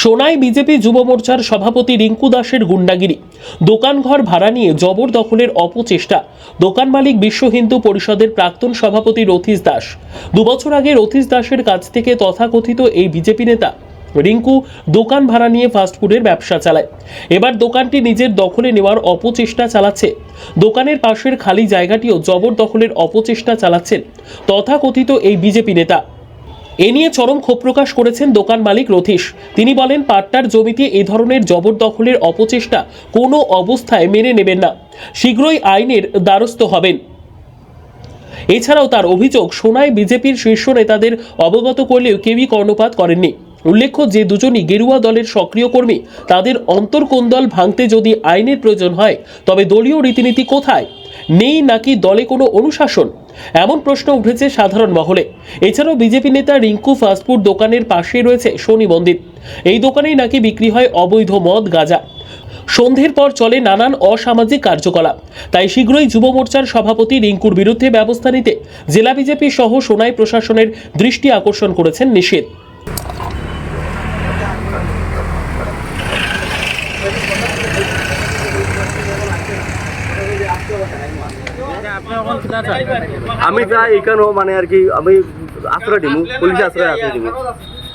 Sonai BJP যুব মোর্চার সভাপতি রিঙ্কু দাসের গুন্ডাগিরি। দোকানঘর ভাড়া নিয়ে জবরদখলের অপচেষ্টা। দোকান মালিক বিশ্ব হিন্দু পরিষদের প্রাক্তন সভাপতি রথিস দাস। দুবছর আগে রথিস দাসের কাছ থেকে তথাকথিত এই বিজেপি নেতা। রিঙ্কু দোকান ভাড়া নিয়ে ফাস্টফুডের ব্যবসা চালায়। এবার দোকানটি নিজের দখলে নেওয়ার অপচেষ্টা চালাচ্ছে। দোকানের পাশের খালি জায়গাটিও জবরদখলের অপচেষ্টা চালাচ্ছেন তথাকথিত এই বিজেপি নেতা। এ নিয়ে চরম ক্ষোভ প্রকাশ করেছেন দোকান মালিক রথীশ। তিনি বলেন, পাট্টার জমিতে এ ধরনের জবরদখলের অপচেষ্টা কোনো অবস্থায় মেনে নেবেন না। শীঘ্রই আইনের দ্বারস্থ হবেন। এছাড়াও তার অভিযোগ, সোনায় বিজেপির শীর্ষ নেতাদের অবগত করলেও কেউই কর্ণপাত করেননি। উল্লেখ্য যে দুজনই গেরুয়া দলের সক্রিয় কর্মী, তাদের অন্তর্কোন্দল ভাঙতে যদি আইনের প্রয়োজন হয়, তবে দলীয় রীতিনীতি কোথায়? নেই নাকি দলে কোনো অনুশাসন? এমন প্রশ্ন উঠেছে সাধারণ মহলে। এছাড়াও বিজেপি নেতা রিঙ্কু ফাস্টফুড দোকানের পাশেই রয়েছে শনি মন্দির। এই দোকানেই নাকি বিক্রি হয় অবৈধ মদ, গাঁজা। সন্ধ্যের পর চলে নানান অসামাজিক কার্যকলাপ। তাই শীঘ্রই যুব মোর্চার সভাপতি রিঙ্কুর বিরুদ্ধে ব্যবস্থা নিতে জেলা বিজেপি সহ সোনাই প্রশাসনের দৃষ্টি আকর্ষণ করেছেন নিষেধ। আমি যাই এখানেও মানে আর কি আমি আশ্রয় নিমু পুলিশে আশ্রয় আশ্রয় নিমু।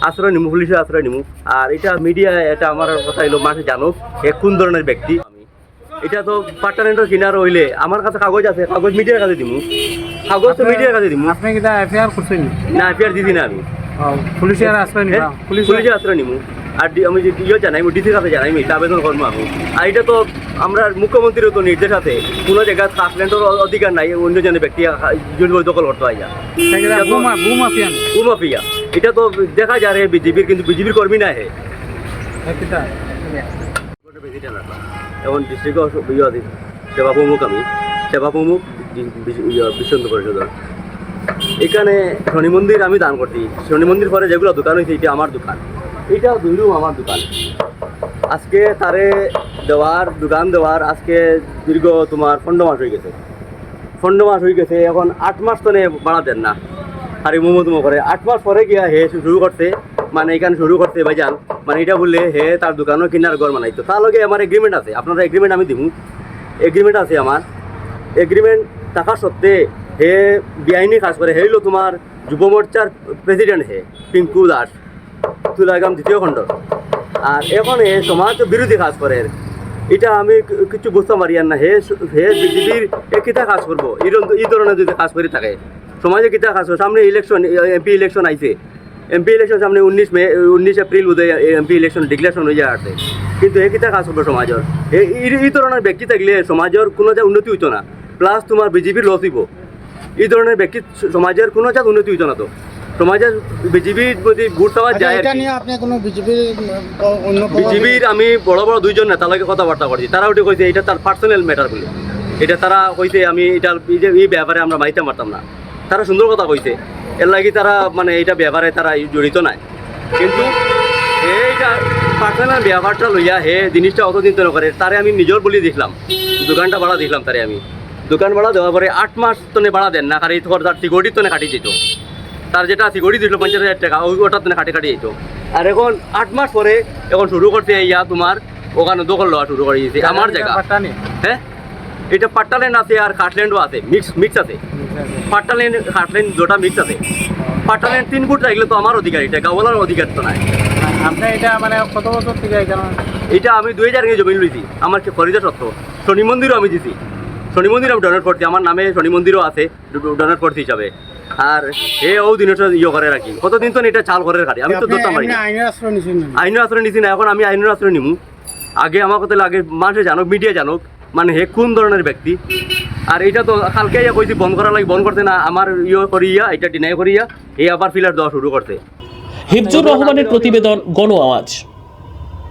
আশ্রয় নিমু পুলিশে আশ্রয় নিমু। আর এটা মিডিয়া এটা আমার কথা এলো মানুষ জানুক এ কোন ধরনের ব্যক্তি। এটা তো পার্টানেন্টের কিনার হইলে আমার কাছে কাগজ আছে কাগজ মিডিয়ার কাছে দিমু। কাগজ তো মিডিয়ার কাছে দিমু। আপনি কিটা এফআইআর করছেন? না এফআইআর দিদি না আমি। পুলিশের আশ্রয় নিবা। পুলিশ পুলিশে আশ্রয় নিমু। আর আমি যে ইয়ে জানাই ডিসির কাছে জানাই এটা আবেদন করব আমি। আর এটা তো আমরা মুখ্যমন্ত্রীর তো নির্দেশ আছে। কোনো জায়গায় কাকল্যান্ডের অধিকার নাই অন্য জনের ব্যক্তি দখল করতে হয় বুমা বুমাফিয়ান এটা তো দেখা যায় রে বিজেপির কিন্তু বিজেপির কর্মী না হে। এখন ডিস্ট্রিক্ট সেবা প্রমুখ আমি। সেবা প্রমুখ বিশ্বন্ত পরিষদের। এখানে শনি মন্দির আমি দান করছি। শনি মন্দির পরে যেগুলো দোকান হয়েছে এটা আমার দোকান। এটা দুইরুম আমার দোকান। আজকে তারে দেওয়ার, দোকান দেওয়ার আজকে দীর্ঘ তোমার পনেরো মাস হয়ে গেছে। পনেরো মাস হয়ে গেছে, এখন আট মাস তো নে বাড়া দেন না। আর মোমো তুমো করে। আট মাস পরে গিয়া হে শুরু করতে মানে এখানে শুরু করতে ভাইজান। মানে এটা বললে হে তার দোকানও কিনার ঘর বানাইতো। তার লগে আমার এগ্রিমেন্ট আছে আপনারা এগ্রিমেন্ট আমি দিব এগ্রিমেন্ট আছে আমার। এগ্রিমেন্ট থাকা সত্ত্বে হে বেআইনি কাজ করে। হেইলো তোমার যুব মোর্চার প্রেসিডেন্ট হে, পিঙ্কু দাস। তুলাগাম দ্বিতীয় খণ্ড। আর এখন হে সমাজ বিরোধী কাজ করে। এটা আমি কিছু বুঝতে পারি না। হে হে বিজেপির এ কিতা কাজ করব। এই ধরনের যদি কাজ করে থাকে। সমাজে কিতা কাজ করব? সামনে ইলেকশন এমপি ইলেকশন আইছে। এমপি ইলেকশন সামনে উনিশ মে উনিশ এপ্রিল বোধহয় এমপি ইলেকশন ডিক্লেরেশন হয়ে আছে কিন্তু এ কিতা কাজ করব সমাজের। এই ধরনের ব্যক্তি থাকলে সমাজের কোনো যা উন্নতি হইতো না। প্লাস তোমার বিজেপির লস হইব। এই ধরনের ব্যক্তি সমাজের কোনো যা উন্নতি হইতো না তো। সমাজের বিজেপির যদি ভোট পাওয়া যায় এটা নিয়ে আপনি কোনো বিজেপির অন্য বিজেপির আমি বড় বড় দুইজন নেতার লগে কথাবার্তা করছি। তারা ওটা কইছে এটা তার পার্সোনাল ম্যাটার বলে। এটা তারা কইছে আমি এটা এই ব্যাপারে আমরা মাইতে মারতাম না। তারা সুন্দর কথা কইছে। এর লাগি তারা মানে এটা ব্যাপারে তারা জড়িত নাই। কিন্তু এইটা পার্সোনাল ব্যাপারটা লইয়া হে জিনিসটা অত দিন তো করে তারে আমি নিজের বলি দেখলাম দোকানটা ভাড়া দেখলাম তারে আমি। দোকান ভাড়া দেওয়ার পরে আট মাস তনে ভাড়া দেন না এই তোর তার সিকিউরিটি তনে কাটি দিত। তার যেটা আছে গড়ি দিছিল পঞ্চাশ হাজার টাকা ওই ওটা তনে কাটি কাটি দিত আর এখন আট মাস পরে এখন শুরু করতে ইয়া তোমার ওখানে দোকান লওয়া শুরু করে দিয়েছে আমার জায়গা। হ্যাঁ? এটা পাট্টাল্যান্ড আছে আর কাটল্যান্ডও আছে মিক্স মিক্স আছে। পাট্টাল্যান্ড কাটল্যান্ড দুটা মিক্স আছে। পাট্টাল্যান্ড তিন ফুট থাকলে তো আমার অধিকার এটা গাওয়ালার অধিকার তো নাই। আপনি এটা মানে কত বছর থেকে এটা আমি দুই হাজার জমি লইছি আমার কি খরিদা সত্য শনি মন্দিরও আমি দিছি। শনি মন্দির আমি ডোনেট করছি আমার নামে শনি মন্দিরও আছে ডোনেট করছি হিসাবে। আর এ ও দিনটা ইয়ে করে রাখি কতদিন তো এটা চাল করে রাখি আমি তো ধরতাম পারি আইনের আশ্রয় আইনের আশ্রয় নিছি না। এখন আমি আইনের আশ্রয় নিমু। আগে আমার কথা আগে মানুষে জানুক মিডিয়া জানুক মানে হে কোন ধরনের ব্যক্তি। আর এটা তো কালকে ইয়া কইছি বন্ধ করা লাগে বন্ধ করতে না আমার ইয়ে করিয়া এটা ডিনাই করিয়া এই আবার ফিলার দেওয়া শুরু করতে হিফজুর রহমানের প্রতিবেদন গণ আওয়াজ।